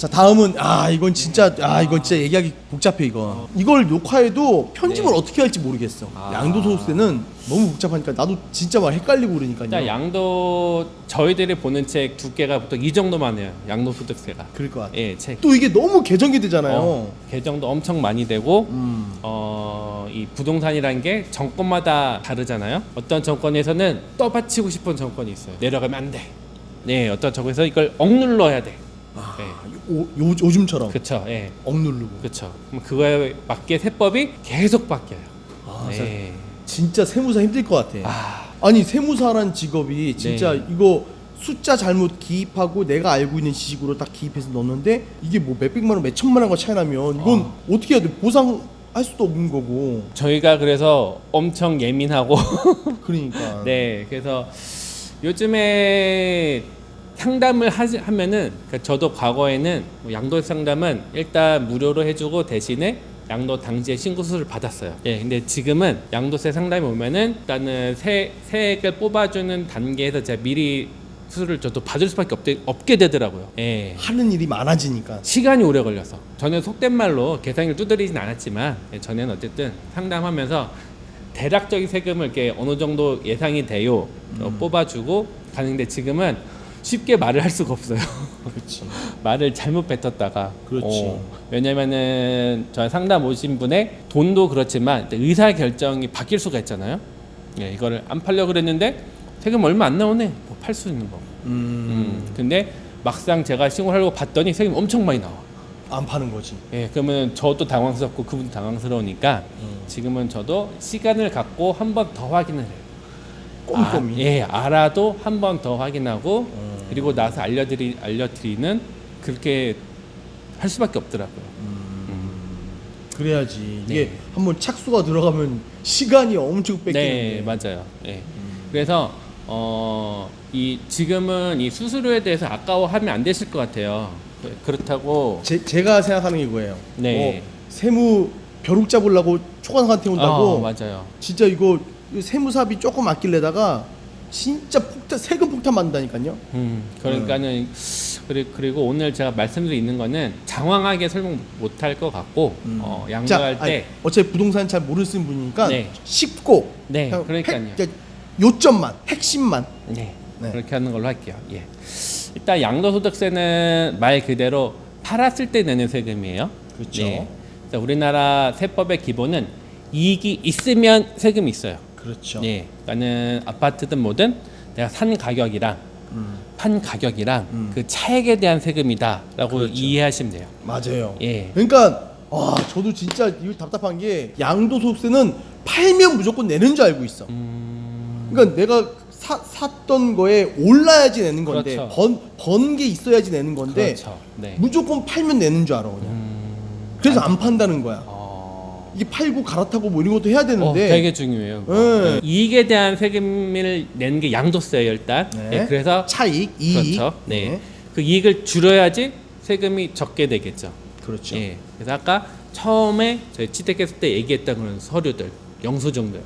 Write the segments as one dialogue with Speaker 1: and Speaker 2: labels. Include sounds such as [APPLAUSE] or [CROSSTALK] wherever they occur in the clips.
Speaker 1: 자 다음은 아 이건 진짜 아 이건 진짜 얘기하기 복잡해 이거 이걸 녹화해도 편집을
Speaker 2: 네.
Speaker 1: 어떻게 할지 모르겠어
Speaker 2: 아.
Speaker 1: 양도 소스는 너무 복잡하니까 나도 진짜 막 헷갈리고 그러니까요
Speaker 2: 양도 저희들이 보는 책 두께가 보통 이 정도만 해요. 양도 소득세가.
Speaker 1: 그럴 것 같아
Speaker 2: 예, 책.
Speaker 1: 또 이게 너무 개정이 되잖아요
Speaker 2: 어, 개정도 엄청 많이 되고
Speaker 1: 음.
Speaker 2: 어, 이 부동산이라는 게 정권마다 다르잖아요. 어떤 정권에서는 떠받치고 싶은 정권이 있어요. 내려가면 안 돼. 네, 어떤 정권에서 이걸 억눌러야 돼.
Speaker 1: 아,
Speaker 2: 네.
Speaker 1: 요, 요, 요즘처럼
Speaker 2: 그렇죠. 예.
Speaker 1: 억누르고.
Speaker 2: 그럼 그거에 맞게 세법이 계속 바뀌어요.
Speaker 1: 아, 진짜,
Speaker 2: 네.
Speaker 1: 진짜 세무사 힘들 것 같아
Speaker 2: 아,
Speaker 1: 아니 세무사란 직업이 진짜
Speaker 2: 네.
Speaker 1: 이거 숫자 잘못 기입하고 내가 알고 있는 지식으로 딱 기입해서 넣었는데 이게 뭐 몇백만 원, 몇천만 원가 차이 나면 이건 어. 떻게 해야 돼? 보상 할 수도 없는 거고
Speaker 2: 저희가 그래서 엄청 예민하고 [LAUGHS]
Speaker 1: 그러니까
Speaker 2: 네, 그래서 요즘에 상담을 하지, 하면은 그러니까 저도 과거에는 뭐 양도 상담은 일단 무료로 해주고 대신에 양도 당시에 신고 수수를 받았어요. 예, 근데 지금은 양도세 상담이 오면은 일단은 세, 세액을 뽑아주는 단계에서 제가 미리 수수를 저도 받을 수밖에 없게, 없게 되더라고요. 예.
Speaker 1: 하는 일이 많아지니까
Speaker 2: 시간이 오래 걸려서 저는 속된 말로 계산기를 두드리진 않았지만 예, 저는 어쨌든 상담하면서 대략적인 세금을 이렇게 어느 정도 예상이 돼요 어, 뽑아주고 가는데 지금은 쉽게 말을 할 수가 없어요. [LAUGHS]
Speaker 1: 그렇지.
Speaker 2: 말을 잘못 뱉었다가.
Speaker 1: 그렇지.
Speaker 2: 어, 왜냐면은 저 상담 오신 분의 돈도 그렇지만 의사 결정이 바뀔 수가 있잖아요. 예, 이거를 안 팔려 그랬는데 세금 얼마 안 나오네. 뭐 팔 수 있는 거고
Speaker 1: 음,
Speaker 2: 음, 근데 막상 제가 신고하려고 봤더니 세금이 엄청 많이 나와.
Speaker 1: 안 파는 거지.
Speaker 2: 예, 그러면 저도 당황스럽고 그분도 당황스러우니까 지금은 저도 시간을 갖고 한 번 더 확인을 해요.
Speaker 1: 꼼꼼히?
Speaker 2: 아, 예, 알아도 한 번 더 확인하고 그리고 나서 알려드리 알려드리는 그렇게 할 수밖에 없더라고요.
Speaker 1: 그래야지
Speaker 2: 네.
Speaker 1: 이게 한번 착수가 들어가면 시간이 엄청
Speaker 2: 네,
Speaker 1: 뺏기는데
Speaker 2: 맞아요. 예. 그래서 어, 이 지금은 이 수수료에 대해서 아까워하면 안 되실 것 같아요. 그- 그렇다고
Speaker 1: 제, 제가 생각하는 게 이거예요
Speaker 2: 네.
Speaker 1: 뭐 세무 벼룩 잡으려고 초과상한테 온다고
Speaker 2: 어, 맞아요.
Speaker 1: 진짜 이거 세무사비 조금 아낄래다가 진짜 폭탄 세금 폭탄 맞는다니까요.
Speaker 2: 음, 그러니까는 그리- 그리고 오늘 제가 말씀드리는 거는 장황하게 설명 못 할 것 같고 어, 양도할
Speaker 1: 자, 아니,
Speaker 2: 때
Speaker 1: 어차피 부동산 잘 모르시는 분이니까
Speaker 2: 네.
Speaker 1: 쉽고
Speaker 2: 네,
Speaker 1: 그냥
Speaker 2: 그러니까요.
Speaker 1: 핵- 그냥 요점만 핵심만
Speaker 2: 네,
Speaker 1: 네.
Speaker 2: 그렇게 하는 걸로 할게요. 예. 일단 양도소득세는 말 그대로 팔았을 때 내는 세금이에요.
Speaker 1: 그렇죠.
Speaker 2: 그래서 우리나라 세법의 기본은 이익이 있으면 세금이 있어요.
Speaker 1: 그렇죠.
Speaker 2: 예. 그러니까는 아파트든 뭐든 내가 산 가격이랑
Speaker 1: 음,
Speaker 2: 판 가격이랑
Speaker 1: 음.
Speaker 2: 그 차액에 대한 세금이다라고
Speaker 1: 그렇죠.
Speaker 2: 이해하시면 돼요.
Speaker 1: 맞아요.
Speaker 2: 예.
Speaker 1: 그러니까 와 저도 진짜 이거 답답한 게 양도소득세는 팔면 무조건 내는 줄 알고 있어.
Speaker 2: 음,
Speaker 1: 그러니까 내가 사, 샀던 거에 올라야지 내는 건데
Speaker 2: 그렇죠.
Speaker 1: 번번 게 있어야지 내는 건데
Speaker 2: 그렇죠. 네.
Speaker 1: 무조건 팔면 내는 줄 알아 그냥.
Speaker 2: 음,
Speaker 1: 그래서 안 판다는 거야.
Speaker 2: 어,
Speaker 1: 이게 팔고 갈아타고 뭐 이런 것도 해야
Speaker 2: 어,
Speaker 1: 되는데
Speaker 2: 되게 중요해요. 그거.
Speaker 1: 네.
Speaker 2: 네. 이익에 대한 세금을 내는 게 양도세예요 일단.
Speaker 1: 네.
Speaker 2: 네, 그래서
Speaker 1: 차익, 이익.
Speaker 2: 그렇죠. 네. 그 이익을 줄여야지 세금이 적게 되겠죠.
Speaker 1: 그렇죠.
Speaker 2: 예. 그래서 아까 처음에 저희 취득했을 때 얘기했던 그런 서류들, 영수증들.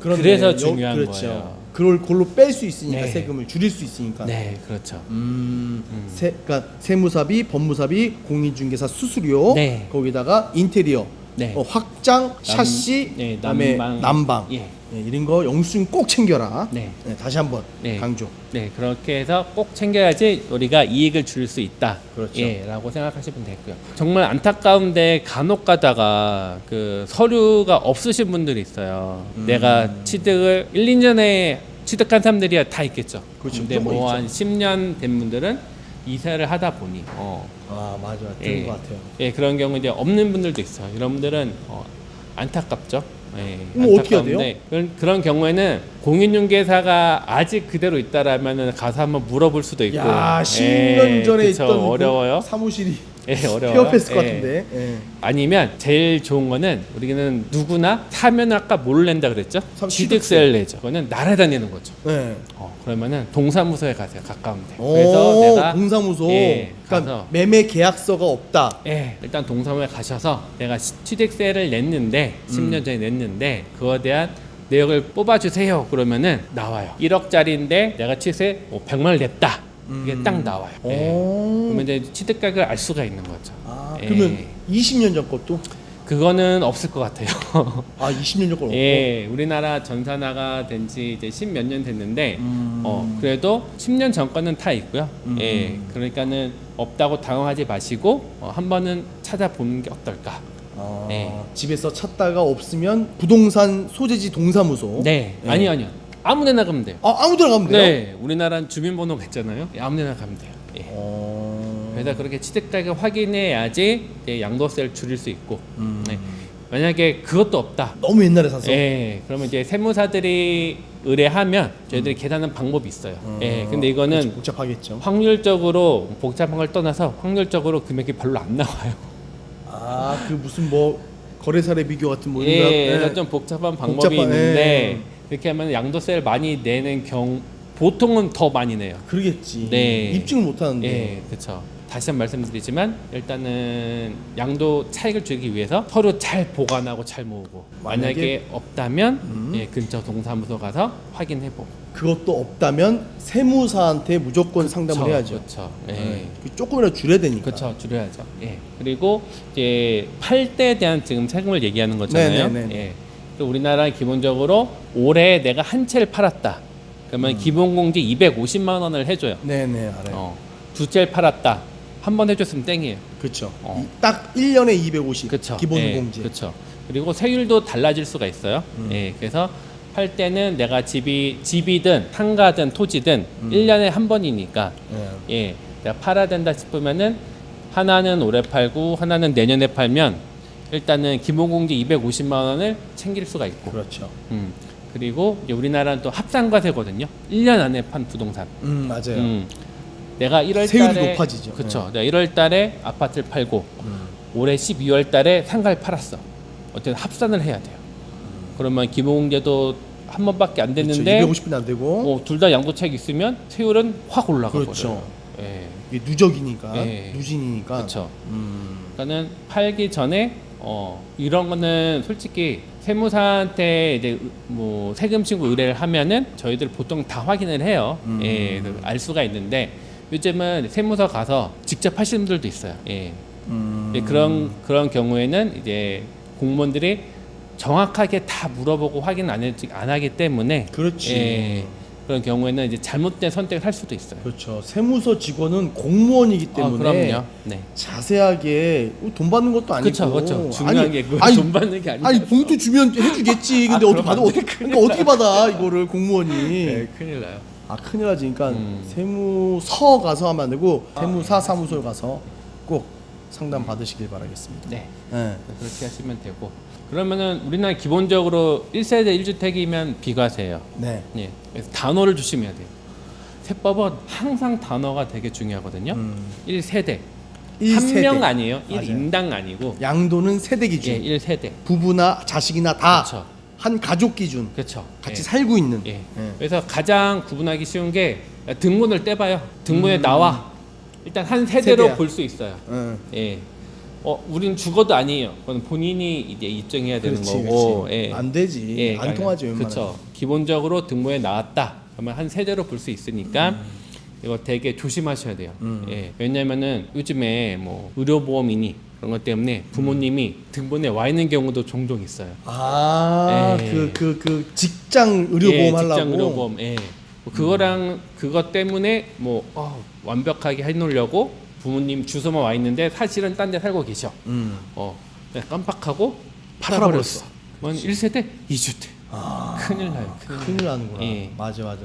Speaker 1: 그런데
Speaker 2: 그래서
Speaker 1: 여-
Speaker 2: 중요한
Speaker 1: 그렇죠.
Speaker 2: 거예요.
Speaker 1: 그걸 골로 뺄 수 있으니까
Speaker 2: 네.
Speaker 1: 세금을 줄일 수 있으니까.
Speaker 2: 네, 그렇죠.
Speaker 1: 음, 세, 그러니까 세무사비, 법무사비, 공인중개사 수수료,
Speaker 2: 네.
Speaker 1: 거기다가 인테리어,
Speaker 2: 네.
Speaker 1: 어, 확장, 샤시,
Speaker 2: 네,
Speaker 1: 그다음에
Speaker 2: 난방.
Speaker 1: 난방,
Speaker 2: 예.
Speaker 1: 네, 이런 거 영수증 꼭 챙겨라.
Speaker 2: 네.
Speaker 1: 다시 한번
Speaker 2: 네.
Speaker 1: 강조.
Speaker 2: 네, 그렇게 해서 꼭 챙겨야지 우리가 이익을 줄일 수 있다.
Speaker 1: 그렇죠.
Speaker 2: 예, 라고 생각하시면 되고요. 정말 안타까운데 간혹 가다가 그 서류가 없으신 분들이 있어요.
Speaker 1: 음.
Speaker 2: 내가 취득을 1, 2년에 취득한 사람들이야 다 있겠죠.
Speaker 1: 그렇죠.
Speaker 2: 근데 뭐 한 10년 된 분들은 이사를 하다 보니 어,
Speaker 1: 아 맞아,
Speaker 2: 예.
Speaker 1: 것 같아요.
Speaker 2: 예, 그런 경우 이제 없는 분들도 있어요. 이런 분들은 어, 안타깝죠. 예,
Speaker 1: 그럼 어떻게 해야
Speaker 2: 안타까운데 그런, 그런 경우에는 공인중개사가 아직 그대로 있다라면은 가서 한번 물어볼 수도 있고.
Speaker 1: 야, 10년
Speaker 2: 예,
Speaker 1: 전에
Speaker 2: 그쵸,
Speaker 1: 있던 그
Speaker 2: 어려워요.
Speaker 1: 사무실이
Speaker 2: 예, 어려워요.
Speaker 1: 폐업했을 것
Speaker 2: 예.
Speaker 1: 같은데. 예.
Speaker 2: 아니면 제일 좋은 거는 우리는 누구나 사면 아까 뭘 낸다 그랬죠?
Speaker 1: 삼-
Speaker 2: 취득세를 내죠. 그거는 날아다니는 거죠.
Speaker 1: 네.
Speaker 2: 어, 그러면은 동사무소에 가세요. 가까운데.
Speaker 1: 오,
Speaker 2: 그래서 내가
Speaker 1: 동사무소.
Speaker 2: 예,
Speaker 1: 그러니까
Speaker 2: 가서
Speaker 1: 매매 계약서가 없다.
Speaker 2: 예, 일단 동사무소에 가셔서 내가 시- 취득세를 냈는데
Speaker 1: 음.
Speaker 2: 10년 전에 냈는데 그거에 대한 내역을 뽑아주세요. 그러면은 나와요. 1억짜리인데 내가 취득세 뭐 100만 원 냈다. 이게
Speaker 1: 음.
Speaker 2: 딱 나와요. 예.
Speaker 1: 오.
Speaker 2: 그러면 이제 취득가격을 알 수가 있는 거죠.
Speaker 1: 아,
Speaker 2: 예.
Speaker 1: 그러면 20년 전 것도?
Speaker 2: 그거는 없을 것 같아요. [LAUGHS]
Speaker 1: 아, 20년 전 거.
Speaker 2: 예, 우리나라 전산화가 된 지 이제 10몇 년 됐는데,
Speaker 1: 음.
Speaker 2: 어, 그래도 10년 전 거는 다 있고요.
Speaker 1: 음.
Speaker 2: 예, 그러니까는 없다고 당황하지 마시고, 어, 한 번은 찾아보는 게 어떨까.
Speaker 1: 아,
Speaker 2: 네.
Speaker 1: 집에서 찾다가 없으면 부동산 소재지 동사무소.
Speaker 2: 네,
Speaker 1: 예.
Speaker 2: 아니요, 아니요. 아무 데나 가면 돼요.
Speaker 1: 아, 아무 데나 가면 돼요?
Speaker 2: 네, 우리나라는 주민번호가 있잖아요. 예, 아무 데나 가면 돼요. 예.
Speaker 1: 어.
Speaker 2: 그래서 그렇게 취득가격 확인해야지 이제 양도세를 줄일 수 있고,
Speaker 1: 음.
Speaker 2: 네. 만약에 그것도 없다.
Speaker 1: 너무 옛날에 샀어.
Speaker 2: 예, 그러면 이제 세무사들이 의뢰하면 저희들이 계산하는 방법이 있어요. 예, 근데 이거는
Speaker 1: 복잡하겠죠.
Speaker 2: 확률적으로 복잡한 걸 떠나서 확률적으로 금액이 별로 안 나와요.
Speaker 1: 아, 그 무슨 뭐 거래사례 비교 같은 뭐
Speaker 2: 예. 그래서 좀 복잡한 방법이
Speaker 1: 복잡한,
Speaker 2: 있는데
Speaker 1: 예.
Speaker 2: 그렇게 하면 양도세를 많이 내는 경 보통은 더 많이 내요.
Speaker 1: 그러겠지.
Speaker 2: 네.
Speaker 1: 입증을 못 하는데.
Speaker 2: 예, 그렇죠. 다시 한 번 말씀드리지만 일단은 양도 차익을 줄이기 위해서 서로 잘 보관하고 잘 모으고 만약에,
Speaker 1: 만약에
Speaker 2: 없다면
Speaker 1: 음.
Speaker 2: 예, 근처 동사무소 가서 확인해 보고
Speaker 1: 그것도 없다면 세무사한테 무조건 상담을 해야죠.
Speaker 2: 그렇죠. 예.
Speaker 1: 네. 그 조금이라도 줄여야 되니까.
Speaker 2: 그렇죠. 줄여야죠. 예. 그리고 이제 팔 때에 대한 지금 세금을 얘기하는 거잖아요.
Speaker 1: 네네네.
Speaker 2: 예. 또 우리나라 기본적으로 올해 내가 한 채를 팔았다. 그러면 기본공제 250만 원을 해줘요.
Speaker 1: 네네 알아요.
Speaker 2: 어. 두 채를 팔았다. 한 번 해줬으면 땡이에요.
Speaker 1: 그렇죠.
Speaker 2: 어.
Speaker 1: 이- 딱 1년에 250
Speaker 2: 그렇죠.
Speaker 1: 기본
Speaker 2: 예,
Speaker 1: 공제.
Speaker 2: 그렇죠. 그리고 세율도 달라질 수가 있어요.
Speaker 1: 음.
Speaker 2: 예, 그래서 팔 때는 내가 집이 집이든 상가든 토지든
Speaker 1: 음.
Speaker 2: 일 1년에 한 번이니까
Speaker 1: 예.
Speaker 2: 예, 내가 팔아야 된다 싶으면은 하나는 올해 팔고 하나는 내년에 팔면 일단은 기본공제 250만 원을 챙길 수가 있고,
Speaker 1: 그렇죠.
Speaker 2: 음, 그리고 이제 우리나라는 또 합산과세거든요. 1년 안에 판 부동산.
Speaker 1: 음 맞아요.
Speaker 2: 음, 내가 1월
Speaker 1: 세율이
Speaker 2: 달에
Speaker 1: 높아지죠.
Speaker 2: 그렇죠. 내가 1월 달에 아파트를 팔고
Speaker 1: 음.
Speaker 2: 올해 12월 달에 상가를 팔았어. 어쨌든 합산을 해야 돼요. 그러면 기본공제도 한 번밖에 안 됐는데
Speaker 1: 그렇죠. 250은 안 되고
Speaker 2: 둘 다 양도책 있으면 세율은 확 올라가
Speaker 1: 그렇죠.
Speaker 2: 예.
Speaker 1: 이게 누적이니까
Speaker 2: 예.
Speaker 1: 누진이니까.
Speaker 2: 그렇죠.
Speaker 1: 음.
Speaker 2: 그러니까는 팔기 전에 어 이런 거는 솔직히 세무사한테 이제 뭐 세금 신고 의뢰를 하면은 저희들 보통 다 확인을 해요.
Speaker 1: 음.
Speaker 2: 예, 그알 수가 있는데 요즘은 세무서 가서 직접 하시는 분들도 있어요. 예.
Speaker 1: 음.
Speaker 2: 예, 그런 그런 경우에는 이제 공무원들이 정확하게 다 물어보고 확인 안, 해, 안 하기 때문에
Speaker 1: 그렇지.
Speaker 2: 예, 그런 경우에는 이제 잘못된 선택을 할 수도 있어요.
Speaker 1: 그렇죠. 세무서 직원은 공무원이기
Speaker 2: 아,
Speaker 1: 때문에
Speaker 2: 그럼요. 네.
Speaker 1: 자세하게 돈 받는 것도 아니고.
Speaker 2: 그렇죠, 그렇죠. 중요한
Speaker 1: 아니,
Speaker 2: 게그
Speaker 1: 아니,
Speaker 2: 돈 받는 게 아니라.
Speaker 1: 아니 봉투 주면 해주겠지. [LAUGHS] 근데
Speaker 2: 아,
Speaker 1: 어떻게 받아?
Speaker 2: 안
Speaker 1: 어떻게 그러니까 어떻게 받아 이거를 공무원이?
Speaker 2: 네, 큰일 나요.
Speaker 1: 아 큰일 나지. 그러니까
Speaker 2: 음.
Speaker 1: 세무서 가서 하면 안 되고 세무사 사무소에 가서 꼭 상담 받으시길 바라겠습니다.
Speaker 2: 네.
Speaker 1: 네.
Speaker 2: 그렇게 하시면 되고. 그러면은 우리나라 기본적으로 1세대 1주택이면 비과세예요.
Speaker 1: 네.
Speaker 2: 예. 그래서 단어를 조심해야 돼요. 세법은 항상 단어가 되게 중요하거든요.
Speaker 1: 음.
Speaker 2: 1세대.
Speaker 1: 일
Speaker 2: 한. 명 아니에요.
Speaker 1: 맞아요.
Speaker 2: 1인당 아니고.
Speaker 1: 양도는 세대
Speaker 2: 예,
Speaker 1: 기준.
Speaker 2: 1세대.
Speaker 1: 부부나 자식이나 다 한
Speaker 2: 그렇죠.
Speaker 1: 가족 기준.
Speaker 2: 그렇죠.
Speaker 1: 같이
Speaker 2: 예.
Speaker 1: 살고 있는.
Speaker 2: 예.
Speaker 1: 예.
Speaker 2: 그래서 가장 구분하기 쉬운 게 등본을 떼봐요. 등본에 나와. 일단 한 세대로
Speaker 1: 음. 세대야.
Speaker 2: 볼 수 있어요.
Speaker 1: 응.
Speaker 2: 예. 어, 우린 죽어도 아니에요. 그건 본인이 이제 입증해야 되는
Speaker 1: 그렇지,
Speaker 2: 거고.
Speaker 1: 그렇지.
Speaker 2: 예.
Speaker 1: 안 되지.
Speaker 2: 예,
Speaker 1: 안 통하지 웬만하면.
Speaker 2: 그렇죠. 기본적으로 등본에 나왔다. 그러면 한 세대로 볼 수 있으니까
Speaker 1: 음.
Speaker 2: 이거 되게 조심하셔야 돼요. 예. 왜냐면은 요즘에 뭐 의료보험이니 그런 것 때문에 부모님이 등본에 와 있는 경우도 종종 있어요.
Speaker 1: 아,
Speaker 2: 예.
Speaker 1: 그 그 그 직장 의료보험
Speaker 2: 예,
Speaker 1: 하려고.
Speaker 2: 직장 의료보험. 예. 뭐 그거랑 그것 때문에 뭐 어, 완벽하게 해놓으려고 부모님 주소만 와 있는데 사실은 딴 데 살고 계셔.
Speaker 1: 음.
Speaker 2: 어, 깜빡하고
Speaker 1: 팔아버렸어.
Speaker 2: 팔아버렸어. 뭔 1세대, 2주택.
Speaker 1: 아,
Speaker 2: 큰일 나요. 큰일.
Speaker 1: 큰일 나는구나.
Speaker 2: 예.
Speaker 1: 맞아, 맞아.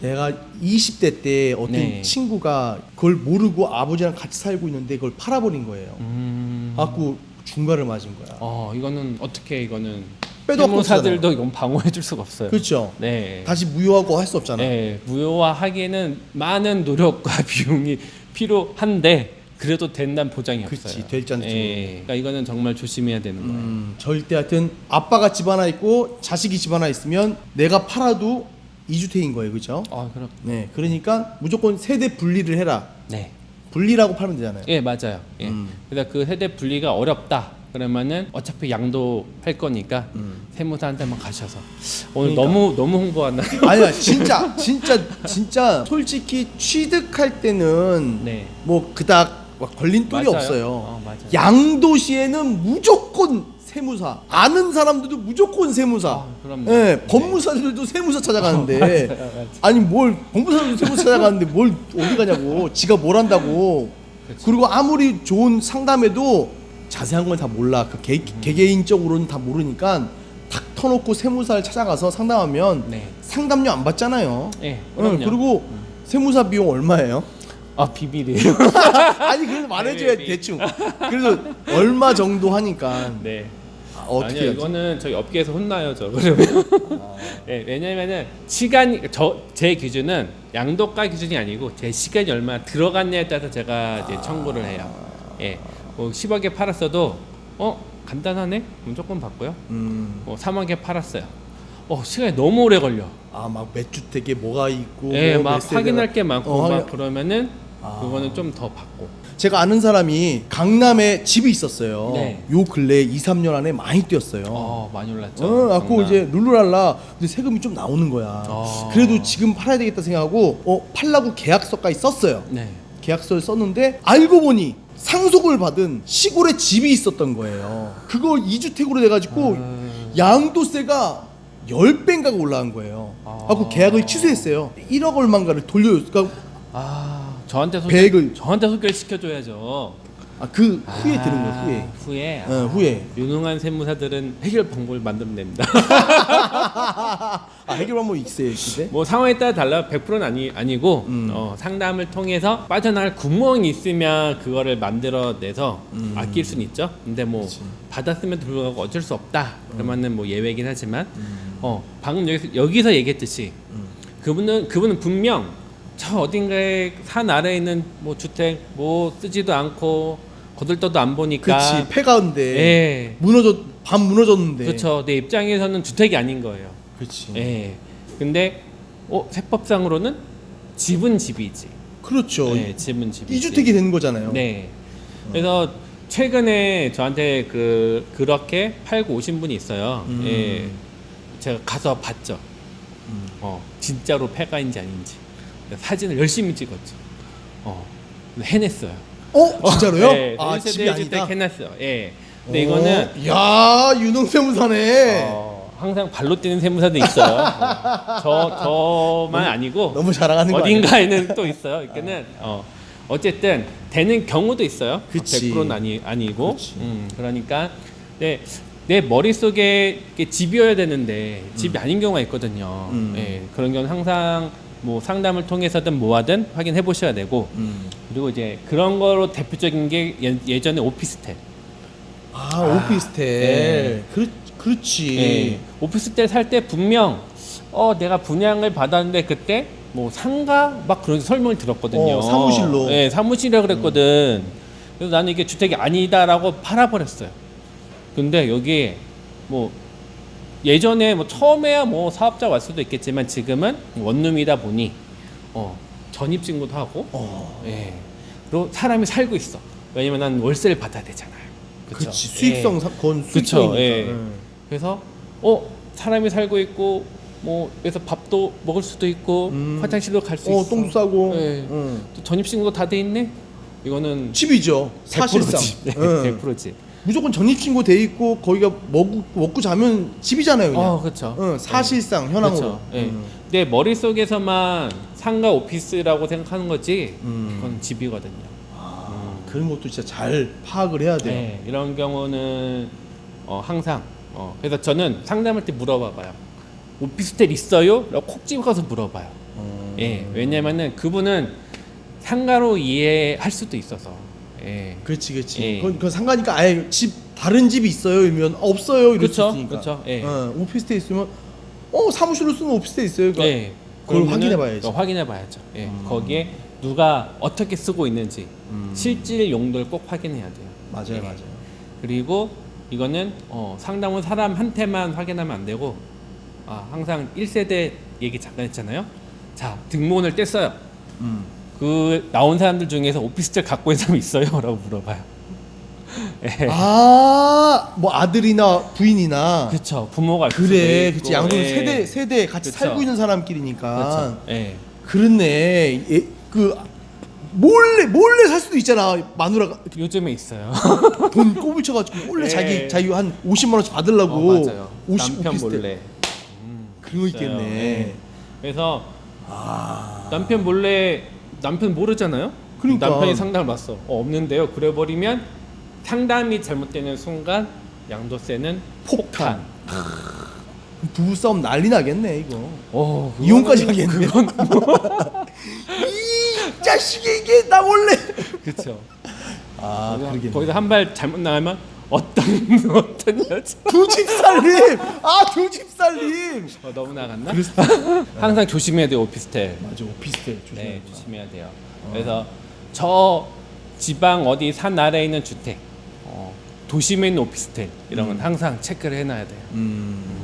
Speaker 1: 내가 20대 때 어떤
Speaker 2: 네.
Speaker 1: 친구가 그걸 모르고 아버지랑 같이 살고 있는데 그걸 팔아버린 거예요.
Speaker 2: 음.
Speaker 1: 갖고 중과를 맞은 거야.
Speaker 2: 어, 이거는 어떻게 이거는
Speaker 1: 빼도 갖고
Speaker 2: 세무사들도 이건 방어해 줄 수가 없어요.
Speaker 1: 그렇죠.
Speaker 2: 네.
Speaker 1: 다시 무효하고 할 수 없잖아.
Speaker 2: 네, 무효화하기에는 많은 노력과 [LAUGHS] 비용이 필요한데 그래도 된다는 보장이
Speaker 1: 그치,
Speaker 2: 없어요.
Speaker 1: 될지 안 될지
Speaker 2: 예, 그러니까 이거는 정말 조심해야 되는 거예요.
Speaker 1: 음, 절대 하여튼 아빠가 집 하나 있고 자식이 집 하나 있으면 내가 팔아도 2주택인 거예요. 그죠?
Speaker 2: 아, 그럼.
Speaker 1: 네. 그러니까 무조건 세대 분리를 해라.
Speaker 2: 네.
Speaker 1: 분리라고 팔면 되잖아요.
Speaker 2: 예, 맞아요. 예.
Speaker 1: 음.
Speaker 2: 그래서 그 세대 분리가 어렵다. 그러면은 어차피 양도 할 거니까 세무사한테만 가셔서 오늘
Speaker 1: 음. 그러니까.
Speaker 2: 너무 너무 홍보하나? [LAUGHS]
Speaker 1: 아니야 진짜 [LAUGHS] 진짜 진짜 솔직히 취득할 때는
Speaker 2: 네.
Speaker 1: 뭐 그닥 막 걸림돌이
Speaker 2: 맞아요.
Speaker 1: 없어요.
Speaker 2: 어, 맞아요.
Speaker 1: 양도시에는 무조건 세무사 아는 사람들도 무조건 세무사.
Speaker 2: 아, 그럼요.
Speaker 1: 예,
Speaker 2: 네.
Speaker 1: 법무사들도 세무사 찾아가는데 [LAUGHS]
Speaker 2: 맞아요, 맞아요.
Speaker 1: 아니 뭘 법무사들도 세무사 찾아가는데 뭘 어디 가냐고 지가 뭘 한다고
Speaker 2: 그치.
Speaker 1: 그리고 아무리 좋은 상담해도 자세한 건 다 몰라 그 개,
Speaker 2: 음.
Speaker 1: 개개인적으로는 다 모르니까 탁 터놓고 세무사를 찾아가서 상담하면
Speaker 2: 네.
Speaker 1: 상담료 안 받잖아요.
Speaker 2: 네,
Speaker 1: 응,
Speaker 2: 그럼요.
Speaker 1: 그리고 세무사 비용 얼마예요?
Speaker 2: 아 비밀이에요. [LAUGHS]
Speaker 1: 아니 그래도 말해줘야
Speaker 2: 네, 네.
Speaker 1: 대충. 그래서 얼마 정도 하니까
Speaker 2: 네.
Speaker 1: 아, 어떻게
Speaker 2: 아니요
Speaker 1: 하지?
Speaker 2: 이거는 저희 업계에서 혼나요 저 그러면. [LAUGHS] 네, 왜냐면은 시간 저 제 기준은 양도가 기준이 아니고 제 시간이 얼마나 들어갔냐에 따라서 제가 이제 청구를 해요. 예, 뭐 10억에 팔았어도 어 간단하네 무조건 받고요.
Speaker 1: 음,
Speaker 2: 뭐 3억에 팔았어요. 어 시간이 너무 오래 걸려.
Speaker 1: 아막 몇 주택에 뭐가 있고
Speaker 2: 예,
Speaker 1: 뭐막몇 세대가-
Speaker 2: 확인할 게 많고
Speaker 1: 어,
Speaker 2: 막
Speaker 1: 확인-
Speaker 2: 그러면은
Speaker 1: 아.
Speaker 2: 그거는 좀 더 받고.
Speaker 1: 제가 아는 사람이 강남에 집이 있었어요.
Speaker 2: 네.
Speaker 1: 요 근래 2, 3년 안에 많이 뛰었어요.
Speaker 2: 어 많이 올랐죠.
Speaker 1: 어, 갖고. 이제 룰루랄라 근데 세금이 좀 나오는 거야.
Speaker 2: 어.
Speaker 1: 그래도 지금 팔아야 되겠다 생각하고 어 팔라고 계약서까지 썼어요.
Speaker 2: 네.
Speaker 1: 계약서를 썼는데 알고 보니 상속을 받은 시골에 집이 있었던 거예요. 그거 2주택으로 돼가지고
Speaker 2: 음.
Speaker 1: 양도세가 10배인가가 올라간 거예요.
Speaker 2: 아.
Speaker 1: 하고 계약을 취소했어요. 1억 얼마인가를 돌려, 그러니까
Speaker 2: 아 저한테 소개
Speaker 1: 배액을
Speaker 2: 저한테 소개를 시켜줘야죠.
Speaker 1: 아, 그 후에 들은 거예요.
Speaker 2: 아,
Speaker 1: 후에.
Speaker 2: 후에. 아,
Speaker 1: 어, 후에.
Speaker 2: 유능한 세무사들은 해결 방법을 만들면 됩니다. [LAUGHS]
Speaker 1: 아, 해결 방법이 있어요, 근데.
Speaker 2: 뭐 상황에 따라 달라 100%는 아니 아니고
Speaker 1: 음.
Speaker 2: 어, 상담을 통해서 빠져나갈 구멍이 있으면 그거를 만들어내서 아낄 수는 있죠. 근데 뭐
Speaker 1: 음. 그치. 음.
Speaker 2: 받았음에도 불구하고 어쩔 수 없다. 그러면은 뭐 예외긴 하지만 어 방금 여기서 여기서 얘기했듯이
Speaker 1: 음.
Speaker 2: 그분은 그분은 분명 저 어딘가에 산 아래에 있는 뭐 주택 뭐 쓰지도 않고 거들떠도 안 보니까
Speaker 1: 그치, 폐가인데.
Speaker 2: 예.
Speaker 1: 무너졌, 반 무너졌는데.
Speaker 2: 그렇죠. 내 입장에서는 주택이 아닌 거예요.
Speaker 1: 그렇지.
Speaker 2: 예. 근데 어 세법상으로는 집은 집이지.
Speaker 1: 그렇죠.
Speaker 2: 네, 집은 집이지.
Speaker 1: 이주택이 된 거잖아요.
Speaker 2: 네. 그래서 최근에 저한테 그 그렇게 팔고 오신 분이 있어요.
Speaker 1: 음.
Speaker 2: 예. 제가 가서 봤죠.
Speaker 1: 음.
Speaker 2: 어, 진짜로 폐가인지 아닌지. 사진을 열심히 찍었죠. 어. 근데 해냈어요.
Speaker 1: 어? 진짜로요?
Speaker 2: 네,
Speaker 1: 아,
Speaker 2: 1세대
Speaker 1: 집이 아니다.
Speaker 2: 주택 해놨어요. 예. 근데
Speaker 1: 어,
Speaker 2: 이거는
Speaker 1: 야, 유능 세무사네.
Speaker 2: 어, 항상 발로 뛰는 세무사도 있어요. 어, 저 저만 아니고
Speaker 1: 너무 자랑하는 거 아니야?
Speaker 2: 어딘가에는 또 있어요. 그러니까는 어, 어쨌든 되는 경우도 있어요.
Speaker 1: 그치.
Speaker 2: 100%는 아니 아니고.
Speaker 1: 그치.
Speaker 2: 음, 그러니까 내, 내 머릿속에 이게 집이어야 되는데 집이 아닌 경우가 있거든요.
Speaker 1: 음.
Speaker 2: 예, 그런 경우는 항상 뭐 상담을 통해서든 뭐하든 확인해 보셔야 되고
Speaker 1: 음.
Speaker 2: 그리고 이제 그런 거로 대표적인 게 예, 예전에 오피스텔.
Speaker 1: 아, 오피스텔.
Speaker 2: 네.
Speaker 1: 그렇, 그렇지.
Speaker 2: 예, 오피스텔 살 때 분명 어 내가 분양을 받았는데 그때 뭐 상가 막 그런 설명을 들었거든요.
Speaker 1: 어, 사무실로.
Speaker 2: 예, 사무실이라 그랬거든. 그래서 나는 이게 주택이 아니다라고 팔아버렸어요. 근데 여기 뭐 예전에 뭐 처음에야 뭐 사업자 왔을 수도 있겠지만 지금은 원룸이다 보니 어 전입 신고도 하고
Speaker 1: 어.
Speaker 2: 예 그리고 사람이 살고 있어. 왜냐면 난 월세를 받아야 되잖아요.
Speaker 1: 그렇지. 수익성
Speaker 2: 예.
Speaker 1: 사, 건 수익성이니까.
Speaker 2: 예.
Speaker 1: 음.
Speaker 2: 그래서 어 사람이 살고 있고 뭐 그래서 밥도 먹을 수도 있고
Speaker 1: 음.
Speaker 2: 화장실도 갈수
Speaker 1: 어,
Speaker 2: 있어.
Speaker 1: 똥 싸고.
Speaker 2: 예.
Speaker 1: 응.
Speaker 2: 또 전입신고 다돼 있네. 이거는
Speaker 1: 집이죠. 사실상.
Speaker 2: 100%지. 네,
Speaker 1: 응.
Speaker 2: 100%지.
Speaker 1: 무조건 전입신고 돼 있고 거기가 먹고, 먹고 자면 집이잖아요. 그냥.
Speaker 2: 어, 그렇죠.
Speaker 1: 응, 사실상 현황으로.
Speaker 2: 그렇죠. 예.
Speaker 1: 음.
Speaker 2: 내 머릿속에서만 상가 오피스라고 생각하는 거지.
Speaker 1: 음.
Speaker 2: 그건 집이거든요.
Speaker 1: 아, 그런 것도 진짜 잘 파악을 해야 돼요.
Speaker 2: 네, 이런 경우는 어, 항상 어, 그래서 저는 상담할 때 물어봐봐요. 오피스텔 있어요? 라고 콕 집어가서 물어봐요.
Speaker 1: 음.
Speaker 2: 예, 왜냐면은 그분은 상가로 이해할 수도 있어서. 예.
Speaker 1: 그렇지, 그렇지.
Speaker 2: 예.
Speaker 1: 그건, 그건 상가니까 아예 집 다른 집이 있어요? 이러면 없어요. 이럴 수 있으니까.
Speaker 2: 그쵸, 예.
Speaker 1: 어, 오피스텔 있으면 어 사무실로 쓰는 오피스텔 있어요. 그러니까
Speaker 2: 예.
Speaker 1: 그걸
Speaker 2: 그러면은
Speaker 1: 확인해봐야지.
Speaker 2: 어, 확인해봐야죠. 예.
Speaker 1: 음.
Speaker 2: 거기에 누가 어떻게 쓰고 있는지
Speaker 1: 음.
Speaker 2: 실질 용도를 꼭 확인해야 돼요.
Speaker 1: 맞아요,
Speaker 2: 예.
Speaker 1: 맞아요.
Speaker 2: 그리고 이거는 어, 상담은 사람한테만 확인하면 안 되고 아, 항상 1세대 얘기 잠깐 했잖아요. 자 등본을 뗐어요.
Speaker 1: 음.
Speaker 2: 그 나온 사람들 중에서 오피스텔 갖고 있는 사람 있어요? [LAUGHS] 라고 물어봐요. 예.
Speaker 1: 아, 뭐 아들이나 부인이나
Speaker 2: 그렇죠. 부모가 있을
Speaker 1: 그래,
Speaker 2: 수도 있고,
Speaker 1: 그치 양손
Speaker 2: 예.
Speaker 1: 세대 세대 같이
Speaker 2: 그쵸.
Speaker 1: 살고 있는 사람끼리니까.
Speaker 2: 그렇죠. 예.
Speaker 1: 그렇네. 예, 그 몰래 몰래 살 수도 있잖아. 마누라가
Speaker 2: 요즘에 있어요.
Speaker 1: 돈 꼬불 쳐가지고 몰래
Speaker 2: 예. [LAUGHS]
Speaker 1: 자기 자기 한 50만 원씩 받으려고.
Speaker 2: 어, 맞아요.
Speaker 1: 50
Speaker 2: 남편
Speaker 1: 오피스텔.
Speaker 2: 몰래.
Speaker 1: 그런 거
Speaker 2: 있어요.
Speaker 1: 있겠네.
Speaker 2: 예. 그래서
Speaker 1: 아,
Speaker 2: 남편 몰래 남편 모르잖아요.
Speaker 1: 그러니까.
Speaker 2: 남편이 상담을 왔어. 어, 없는데요. 그래 버리면 상담이 잘못되는 순간 양도세는 폭탄.
Speaker 1: 부부 싸움 난리 나겠네 이거.
Speaker 2: 어,
Speaker 1: 이혼까지 하겠네.
Speaker 2: 그건 [LAUGHS]
Speaker 1: 이 자식이 이게 나 몰래.
Speaker 2: 그렇죠.
Speaker 1: 아, 그러겠네.
Speaker 2: 거기서 한 발 잘못 나가면 어떤 [LAUGHS] 어떤 여자
Speaker 1: 두 집 살림. 아, 두 집 살림.
Speaker 2: 어, 너무 나갔나? [LAUGHS] 항상 조심해야 돼요 오피스텔.
Speaker 1: 맞아, 오피스텔 조심해.
Speaker 2: 네, 조심해야 돼요. 그래서 저 지방 어디 산 아래에 있는 주택, 어, 도심에 있는 오피스텔 이런 건 항상 체크를 해놔야 돼요.
Speaker 1: 음.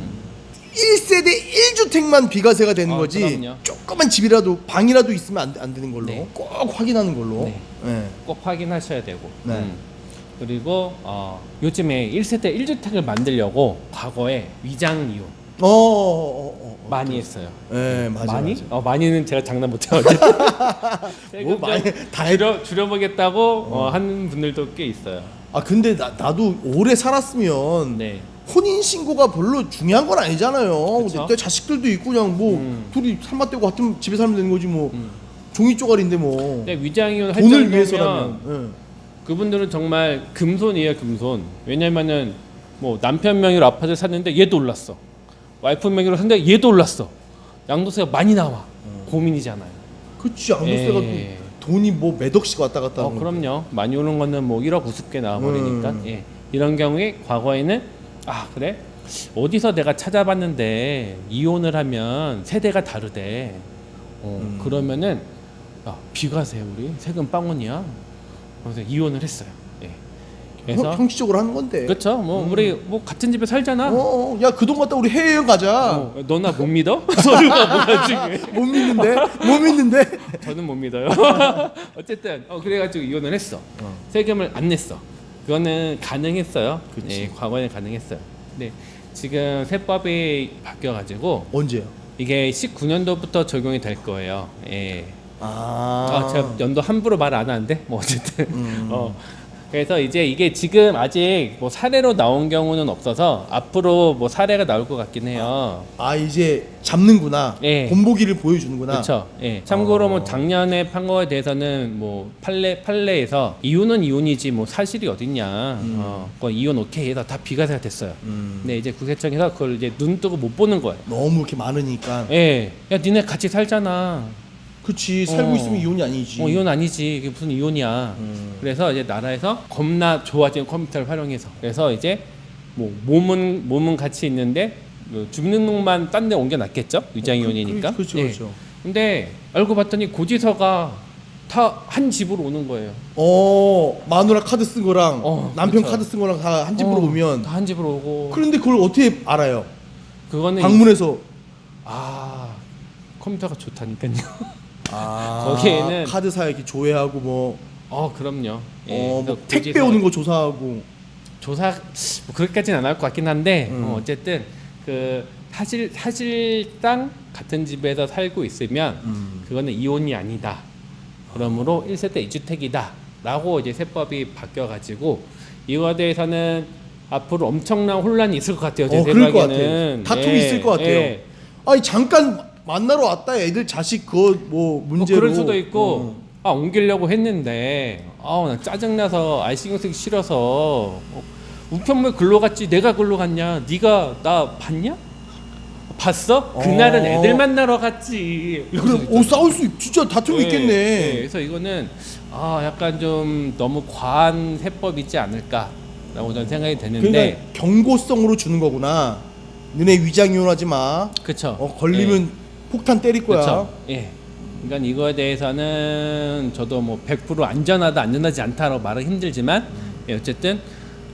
Speaker 1: 1세대 1주택만 비과세가 되는
Speaker 2: 어,
Speaker 1: 거지.
Speaker 2: 그럼요.
Speaker 1: 조그만 집이라도 방이라도 있으면 안, 안 되는 걸로.
Speaker 2: 네.
Speaker 1: 꼭 확인하는 걸로.
Speaker 2: 네.
Speaker 1: 네.
Speaker 2: 꼭 확인하셔야 되고.
Speaker 1: 네.
Speaker 2: 음. 그리고 어, 요즘에 1세대 1주택을 만들려고 과거에 위장 이용
Speaker 1: 어, 어, 어, 어, 어.
Speaker 2: 많이 했어요.
Speaker 1: 네, 맞아.
Speaker 2: 많이?
Speaker 1: 맞아.
Speaker 2: 어, 많이는 제가 장난 못해요. [LAUGHS]
Speaker 1: 뭐 많이 다 했.
Speaker 2: 줄여 줄여보겠다고 어, 하는 분들도 꽤 있어요.
Speaker 1: 아 근데 나, 나도 오래 살았으면
Speaker 2: 네.
Speaker 1: 혼인 신고가 별로 중요한 건 아니잖아요.
Speaker 2: 그쵸?
Speaker 1: 내 자식들도 있고 그냥 뭐
Speaker 2: 음.
Speaker 1: 둘이 살맛 떼고 같은 집에 살면 되는 거지 뭐
Speaker 2: 음.
Speaker 1: 종이 쪼가리인데 뭐
Speaker 2: 근데 위장 이용 할
Speaker 1: 돈을
Speaker 2: 정도면
Speaker 1: 위해서라면. 예.
Speaker 2: 그분들은 정말 금손이에요 금손 왜냐면은 뭐 남편 명의로 아파트 샀는데 얘도 올랐어 와이프 명의로 샀는데 얘도 올랐어 양도세가 많이 나와 고민이잖아요
Speaker 1: 그치 양도세가
Speaker 2: 예.
Speaker 1: 또 돈이 뭐 몇 억씩 왔다 갔다
Speaker 2: 어
Speaker 1: 하는
Speaker 2: 그럼요 많이 오는 거는 뭐 1억 우습게 나와버리니까
Speaker 1: 음.
Speaker 2: 예. 이런 경우에 과거에는 아 그래 어디서 내가 찾아봤는데 이혼을 하면 세대가 다르대 어,
Speaker 1: 음.
Speaker 2: 그러면은 아, 비과세 우리 세금 빵원이야 그래서 이혼을 했어요 예. 그래서
Speaker 1: 형, 형식적으로 하는 건데.
Speaker 2: 그렇죠. 뭐 우리 뭐 같은 집에 살잖아.
Speaker 1: 어, 어, 야 그 돈 갖다 우리 해외여행 가자.
Speaker 2: 어, 너나 못 믿어? [LAUGHS] 소리가 뭐야 지금? [LAUGHS]
Speaker 1: 못 믿는데? 못 믿는데?
Speaker 2: 저는 못 믿어요. [LAUGHS] 어쨌든 어, 그래가지고 이혼을 했어. 세금을 안 냈어. 그거는 가능했어요.
Speaker 1: 그치.
Speaker 2: 예, 과거에는 가능했어요. 근데 지금 세법이 바뀌어가지고
Speaker 1: 언제요?
Speaker 2: 이게 19년도부터 적용이 될 거예요. 예.
Speaker 1: 아,
Speaker 2: 아, 제가 연도 함부로 말 안 하는데 뭐 어쨌든
Speaker 1: 음. [LAUGHS]
Speaker 2: 어 그래서 이제 이게 지금 아직 뭐 사례로 나온 경우는 없어서 앞으로 뭐 사례가 나올 것 같긴 해요.
Speaker 1: 아 이제 잡는구나.
Speaker 2: 예.
Speaker 1: 본보기를 보여주는구나.
Speaker 2: 그렇죠. 예. 참고로
Speaker 1: 어.
Speaker 2: 뭐 작년에 판 거에 대해서는 뭐 판례 판례에서 이혼은 이혼이지 뭐 사실이 어딨냐. 어, 그 이혼 오케이 해서 다 비과세가 됐어요.
Speaker 1: 음.
Speaker 2: 근데 이제 국세청에서 그걸 이제 눈 뜨고 못 보는 거예요.
Speaker 1: 너무 이렇게 많으니까.
Speaker 2: 예. 야, 니네 같이 살잖아.
Speaker 1: 그치 살고
Speaker 2: 어.
Speaker 1: 있으면 이혼이 아니지.
Speaker 2: 어, 이혼 아니지. 이게 무슨 이혼이야.
Speaker 1: 음.
Speaker 2: 그래서 이제 나라에서 겁나 좋아진 컴퓨터를 활용해서 그래서 이제 뭐 몸은 몸은 같이 있는데 뭐 주민등록만 딴 데 옮겨놨겠죠 위장 이혼이니까.
Speaker 1: 그, 그 렇죠,
Speaker 2: 예.
Speaker 1: 그렇죠.
Speaker 2: 근데 알고 봤더니 고지서가 다 한 집으로 오는 거예요.
Speaker 1: 어 마누라 카드 쓴 거랑
Speaker 2: 어,
Speaker 1: 남편
Speaker 2: 그렇죠.
Speaker 1: 카드 쓴 거랑 다 한 집으로
Speaker 2: 어,
Speaker 1: 오면.
Speaker 2: 다 한 집으로 오고.
Speaker 1: 그런데 그걸 어떻게 알아요?
Speaker 2: 그거는
Speaker 1: 방문해서.
Speaker 2: 아 컴퓨터가 좋다니까요. [LAUGHS]
Speaker 1: 아
Speaker 2: 거기에는-
Speaker 1: 카드사 이렇게 조회하고 뭐.
Speaker 2: 어 그럼요. 예,
Speaker 1: 어,
Speaker 2: 그래서
Speaker 1: 뭐 택배 오는 거 조사하고.
Speaker 2: 조사 뭐 그렇게까지는 안 할 것 같긴 한데
Speaker 1: 음.
Speaker 2: 어, 어쨌든 그 사실 사실상 같은 집에서 살고 있으면
Speaker 1: 음.
Speaker 2: 그거는 이혼이 아니다. 그러므로 1세대 2주택이다라고 이제 세법이 바뀌어 가지고 이거에 대해서는 앞으로 엄청난 혼란이 있을 것 같아요. 제
Speaker 1: 어 그럴 것 같아.
Speaker 2: 생각에는
Speaker 1: 다툼이
Speaker 2: 예,
Speaker 1: 있을 것 같아요.
Speaker 2: 예.
Speaker 1: 아니 잠깐 만나러 왔다 애들 자식 그거
Speaker 2: 뭐뭐
Speaker 1: 문제로.
Speaker 2: 그럴 수도 있고
Speaker 1: 어.
Speaker 2: 아 옮기려고 했는데 아나 짜증나서 아 신경 쓰기 싫어서 어, 우편물 글로 갔지 내가 글로 갔냐 네가 나 봤냐 봤어 그날은
Speaker 1: 어.
Speaker 2: 애들 만나러 갔지
Speaker 1: 그럼 오 싸울 수 있- 진짜 다툼 이
Speaker 2: 예,
Speaker 1: 있겠네.
Speaker 2: 예, 그래서 이거는 아 약간 좀 너무 과한 해법이지 않을까라고 저는 생각이 되는데
Speaker 1: 그러니까 경고성으로 주는 거구나. 너네 위장 이혼하지 마.
Speaker 2: 그쵸
Speaker 1: 어, 걸리면 폭탄 때릴 거야.
Speaker 2: 그렇죠. 예. 그러니까 이거에 대해서는 저도 뭐 100% 안전하다 안전하지 않다라고 말은 힘들지만 예, 어쨌든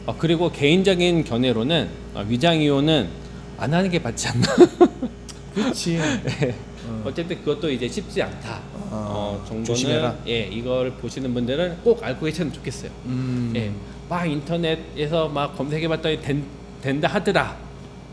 Speaker 2: 어, 그리고 개인적인 견해로는 어, 위장 이혼은 안 하는 게 맞지 않나. [LAUGHS]
Speaker 1: 그렇지. [LAUGHS]
Speaker 2: 어쨌든 그것도 이제 쉽지 않다. 어, 정도는
Speaker 1: 조심해라.
Speaker 2: 예, 이걸 보시는 분들은 꼭 알고 계시면 좋겠어요.
Speaker 1: 음.
Speaker 2: 예. 막 인터넷에서 막 검색해봤더니 된, 된다 하더라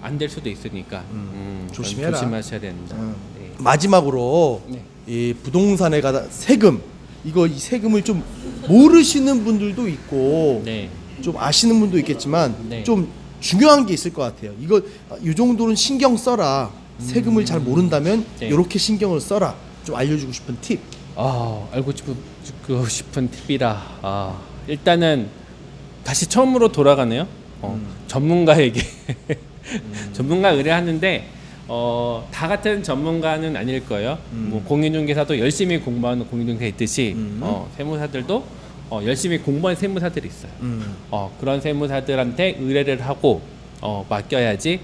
Speaker 2: 안 될 수도 있으니까 음, 그건
Speaker 1: 조심해라.
Speaker 2: 조심하셔야 됩니다.
Speaker 1: 음.
Speaker 2: 네.
Speaker 1: 마지막으로
Speaker 2: 네.
Speaker 1: 이 부동산에 가다 세금 이거 이 세금을 좀 모르시는 분들도 있고
Speaker 2: 네.
Speaker 1: 좀 아시는 분도 있겠지만
Speaker 2: 네.
Speaker 1: 좀 중요한 게 있을 것 같아요. 이거 아, 이 정도는 신경 써라. 세금을 잘 모른다면
Speaker 2: 네.
Speaker 1: 이렇게 신경을 써라. 좀 알려주고 싶은 팁.
Speaker 2: 아 알고 싶은, 듣고 싶은 팁이라 아, 일단은 다시 처음으로 돌아가네요. 어, 전문가에게 [LAUGHS] 전문가 의뢰하는데 어, 다 같은 전문가는 아닐 거예요. 뭐 공인중개사도 열심히 공부하는 공인중개사 있듯이 어, 세무사들도 어, 열심히 공부한 세무사들이 있어요. 어, 그런 세무사들한테 의뢰를 하고 어, 맡겨야지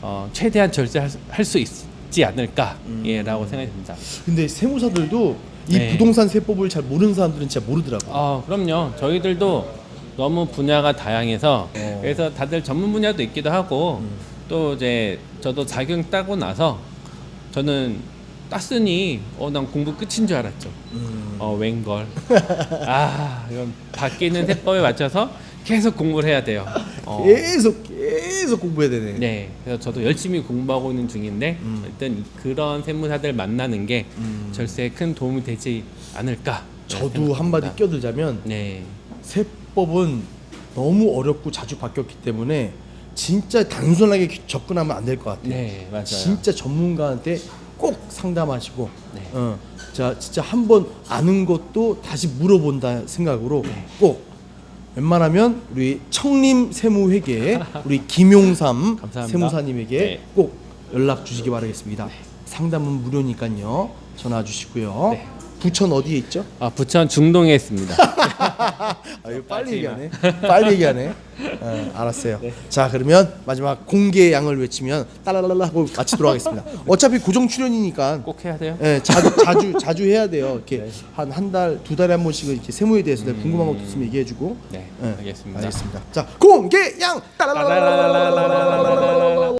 Speaker 2: 어, 최대한 절제할 수 있지 않을까라고 생각이 듭니다.
Speaker 1: 근데 세무사들도 이
Speaker 2: 네.
Speaker 1: 부동산 세법을 잘 모르는 사람들은 진짜 모르더라고요.
Speaker 2: 아, 그럼요. 저희들도 너무 분야가 다양해서
Speaker 1: 어.
Speaker 2: 그래서 다들 전문 분야도 있기도 하고 또 이제 저도 자격 따고 나서 저는 땄으니 어 난 공부 끝인 줄 알았죠. 어 웬걸. 아 이건 바뀌는 세법에 맞춰서 계속 공부를 해야 돼요. 어,
Speaker 1: 계속 계속 공부해야 되네.
Speaker 2: 네, 그래서 저도 열심히 공부하고 있는 중인데 일단 그런 세무사들 만나는 게 절세에 큰 도움이 되지 않을까.
Speaker 1: 저도 한마디 껴들자면
Speaker 2: 네,
Speaker 1: 세법은 너무 어렵고 자주 바뀌었기 때문에 진짜 단순하게 접근하면 안 될 것 같아요.
Speaker 2: 네 맞아요.
Speaker 1: 진짜 전문가한테 꼭 상담하시고,
Speaker 2: 네.
Speaker 1: 어, 자 진짜 한번 아는 것도 다시 물어본다 생각으로
Speaker 2: 네.
Speaker 1: 꼭 웬만하면 우리 청림 세무회계 [LAUGHS] 우리 김용삼
Speaker 2: 감사합니다.
Speaker 1: 세무사님에게
Speaker 2: 네.
Speaker 1: 꼭 연락 주시기 바라겠습니다. 상담은 무료니까요. 전화 주시고요.
Speaker 2: 네.
Speaker 1: 부천 어디에 있죠?
Speaker 2: 아 부천 중동에 있습니다. [LAUGHS]
Speaker 1: 아유 빨리 얘기하네. 빨리 얘기하네. 어, 알았어요. 자 그러면 마지막 공개 양을 외치면 따라라라 하고 마치도록 하겠습니다. [LAUGHS] 어차피 고정 출연이니까
Speaker 2: 꼭 해야 돼요?
Speaker 1: 예, 자주 자주 자주 해야 돼요. 이렇게 한 한 달 두 달에 한 번씩은 이렇게 세무에 대해서 내가 궁금한 것도 있으면 얘기해주고.
Speaker 2: 네,
Speaker 1: 예,
Speaker 2: 알겠습니다.
Speaker 1: 알겠습니다. 자 공개 양 따라라라라라